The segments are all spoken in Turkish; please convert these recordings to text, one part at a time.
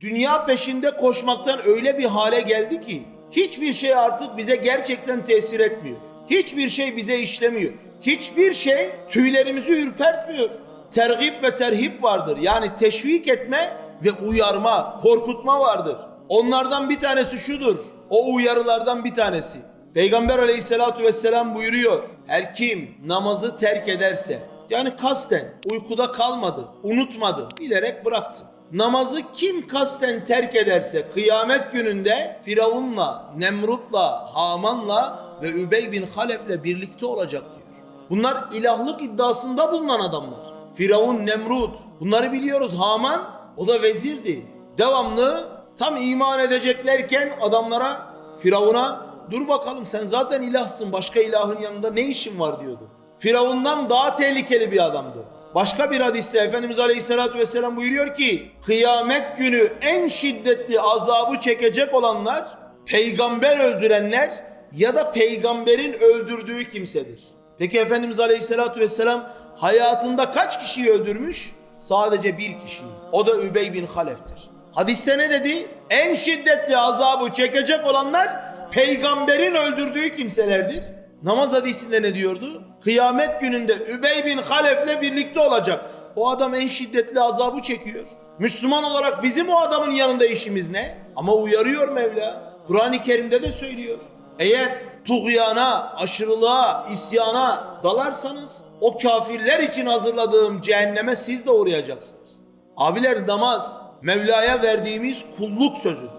Dünya peşinde koşmaktan öyle bir hale geldi ki hiçbir şey artık bize gerçekten tesir etmiyor. Hiçbir şey bize işlemiyor. Hiçbir şey tüylerimizi ürpertmiyor. Tergip ve terhip vardır. Yani teşvik etme ve uyarma, korkutma vardır. Onlardan bir tanesi şudur. O uyarılardan bir tanesi. Peygamber aleyhissalatu vesselam buyuruyor. Her kim namazı terk ederse yani kasten uykuda kalmadı, unutmadı, bilerek bıraktı. Namazı kim kasten terk ederse kıyamet gününde Firavun'la, Nemrut'la, Haman'la ve Übey bin Halef'le birlikte olacak diyor. Bunlar ilahlık iddiasında bulunan adamlar. Firavun, Nemrut bunları biliyoruz. Haman o da vezirdi. Devamlı tam iman edeceklerken adamlara Firavun'a dur bakalım sen zaten ilahsın başka ilahın yanında ne işin var diyordu. Firavundan daha tehlikeli bir adamdı. Başka bir hadiste Efendimiz Aleyhisselatü Vesselam buyuruyor ki kıyamet günü en şiddetli azabı çekecek olanlar peygamber öldürenler ya da peygamberin öldürdüğü kimsedir. Peki Efendimiz Aleyhisselatü Vesselam hayatında kaç kişiyi öldürmüş? Sadece bir kişiyi. O da Übey bin Halef'tir. Hadiste ne dedi? En şiddetli azabı çekecek olanlar peygamberin öldürdüğü kimselerdir. Namaz hadisinde ne diyordu? Kıyamet gününde Übey bin Halef'le birlikte olacak. O adam en şiddetli azabı çekiyor. Müslüman olarak bizim o adamın yanında işimiz ne? Ama uyarıyor Mevla. Kur'an-ı Kerim'de de söylüyor. Eğer tuğyana, aşırılığa, isyana dalarsanız o kafirler için hazırladığım cehenneme siz de uğrayacaksınız. Abiler namaz Mevla'ya verdiğimiz kulluk sözüdür.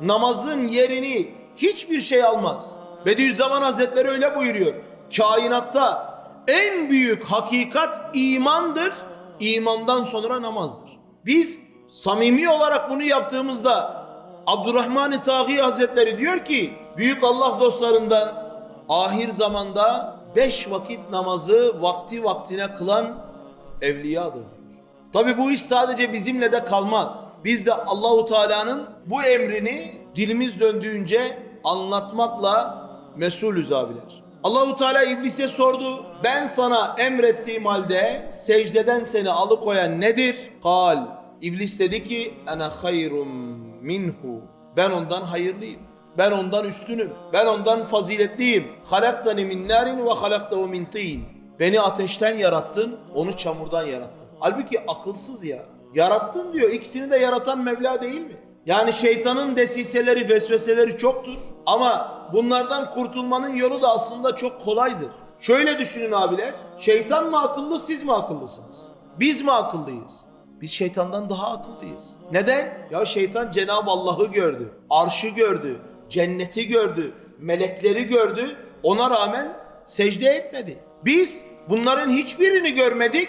Namazın yerini hiçbir şey almaz. Bediüzzaman Hazretleri öyle buyuruyor. Kainatta en büyük hakikat imandır. İmandan sonra namazdır. Biz samimi olarak bunu yaptığımızda Abdurrahman-ı Taği Hazretleri diyor ki büyük Allah dostlarından ahir zamanda beş vakit namazı vakti vaktine kılan evliyadır. Tabi bu iş sadece bizimle de kalmaz. Biz de Allahu Teala'nın bu emrini dilimiz döndüğünce anlatmakla mesulüz abiler. Allahu Teala iblise sordu. Ben sana emrettiğim halde secdeden seni alıkoyan nedir? Kal. İblis dedi ki ana hayrun minhu. Ben ondan hayırlıyım. Ben ondan üstünüm. Ben ondan faziletliyim. Halaktani min narin ve halaktahu min tin. Beni ateşten yarattın, onu çamurdan yarattın. Halbuki akılsız ya. Yarattın diyor. İkisini de yaratan Mevla değil mi? Yani şeytanın desiseleri, vesveseleri çoktur. Ama bunlardan kurtulmanın yolu da aslında çok kolaydır. Şöyle düşünün abiler. Şeytan mı akıllı, siz mi akıllısınız? Biz mi akıllıyız? Biz şeytandan daha akıllıyız. Neden? Ya şeytan Cenab-ı Allah'ı gördü. Arşı gördü. Cenneti gördü. Melekleri gördü. Ona rağmen secde etmedi. Biz bunların hiçbirini görmedik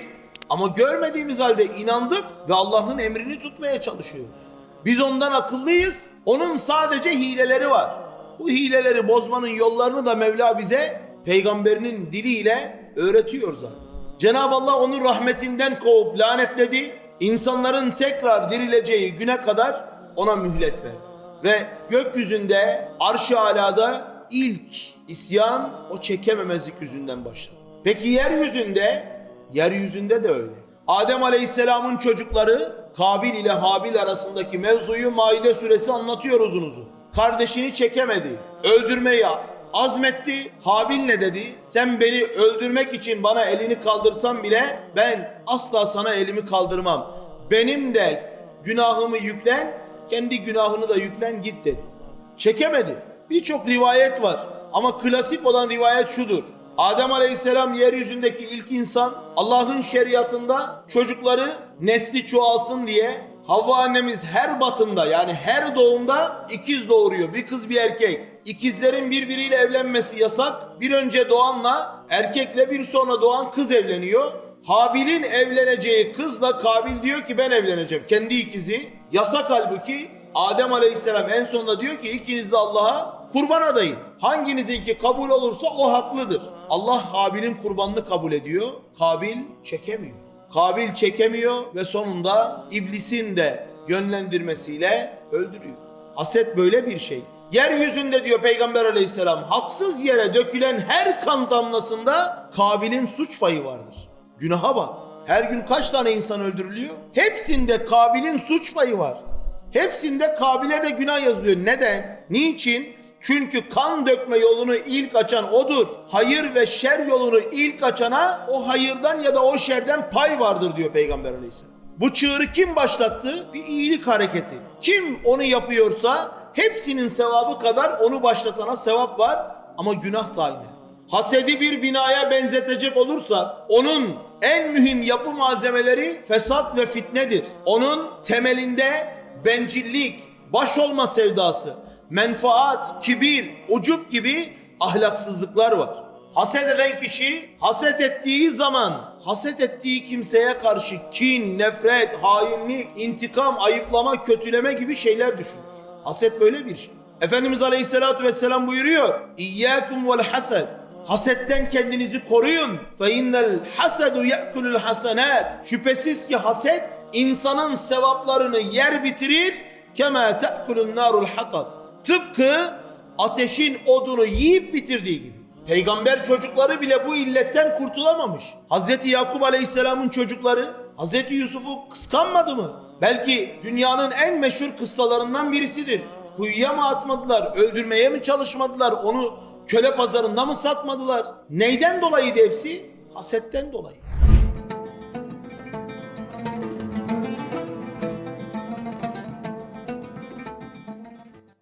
ama görmediğimiz halde inandık ve Allah'ın emrini tutmaya çalışıyoruz. Biz ondan akıllıyız. Onun sadece hileleri var. Bu hileleri bozmanın yollarını da Mevla bize peygamberinin diliyle öğretiyor zaten. Cenab-ı Allah onun rahmetinden kovup lanetledi. İnsanların tekrar dirileceği güne kadar ona mühlet verdi. Ve gökyüzünde arş-ı alada ilk isyan o çekememezlik yüzünden başladı. Peki yeryüzünde? Yeryüzünde de öyle. Adem Aleyhisselam'ın çocukları Kabil ile Habil arasındaki mevzuyu Maide suresi anlatıyor uzun uzun. Kardeşini çekemedi. Öldürmeyi azmetti. Habil ne dedi? Sen beni öldürmek için bana elini kaldırsan bile ben asla sana elimi kaldırmam. Benim de günahımı yüklen, kendi günahını da yüklen git dedi. Çekemedi. Birçok rivayet var ama klasik olan rivayet şudur. Adem Aleyhisselam yeryüzündeki ilk insan Allah'ın şeriatında çocukları nesli çoğalsın diye Havva annemiz her batında yani her doğumda ikiz doğuruyor. Bir kız bir erkek. İkizlerin birbiriyle evlenmesi yasak. Bir önce doğanla erkekle bir sonra doğan kız evleniyor. Habil'in evleneceği kızla Kabil diyor ki ben evleneceğim. Kendi ikizi. Yasak halbuki Adem Aleyhisselam en sonunda diyor ki ikiniz de Allah'a kurban adayın. Hanginizinki kabul olursa o haklıdır. Allah Habil'in kurbanını kabul ediyor. Kabil çekemiyor. Kabil çekemiyor ve sonunda iblisin de yönlendirmesiyle öldürüyor. Haset böyle bir şey. Yeryüzünde diyor Peygamber aleyhisselam haksız yere dökülen her kan damlasında Kabil'in suç payı vardır. Günaha bak. Her gün kaç tane insan öldürülüyor? Hepsinde Kabil'in suç payı var. Hepsinde Kabil'e de günah yazılıyor. Neden? Niçin? Çünkü kan dökme yolunu ilk açan odur. Hayır ve şer yolunu ilk açana o hayırdan ya da o şerden pay vardır diyor Peygamber Aleyhisselam. Bu çığırı kim başlattı? Bir iyilik hareketi. Kim onu yapıyorsa hepsinin sevabı kadar onu başlatana sevap var ama günah da aynı. Hasedi bir binaya benzetecek olursak onun en mühim yapı malzemeleri fesat ve fitnedir. Onun temelinde bencillik, baş olma sevdası, menfaat, kibir, ucup gibi ahlaksızlıklar var. Haset eden kişi haset ettiği zaman haset ettiği kimseye karşı kin, nefret, hainlik, intikam, ayıplama, kötüleme gibi şeyler düşünür. Haset böyle bir şey. Efendimiz Aleyhisselatü Vesselam buyuruyor. İyyâkum vel hased. Hasetten kendinizi koruyun. Fe innel hasedu ye'kulul hasenat. Şüphesiz ki haset insanın sevaplarını yer bitirir. Kema te'kulun narul hakab. Tıpkı ateşin odunu yiyip bitirdiği gibi. Peygamber çocukları bile bu illetten kurtulamamış. Hazreti Yakup Aleyhisselam'ın çocukları Hazreti Yusuf'u kıskanmadı mı? Belki dünyanın en meşhur kıssalarından birisidir. Kuyuya mı atmadılar, öldürmeye mi çalışmadılar, onu köle pazarında mı satmadılar? Neyden dolayıydı hepsi? Hasetten dolayı.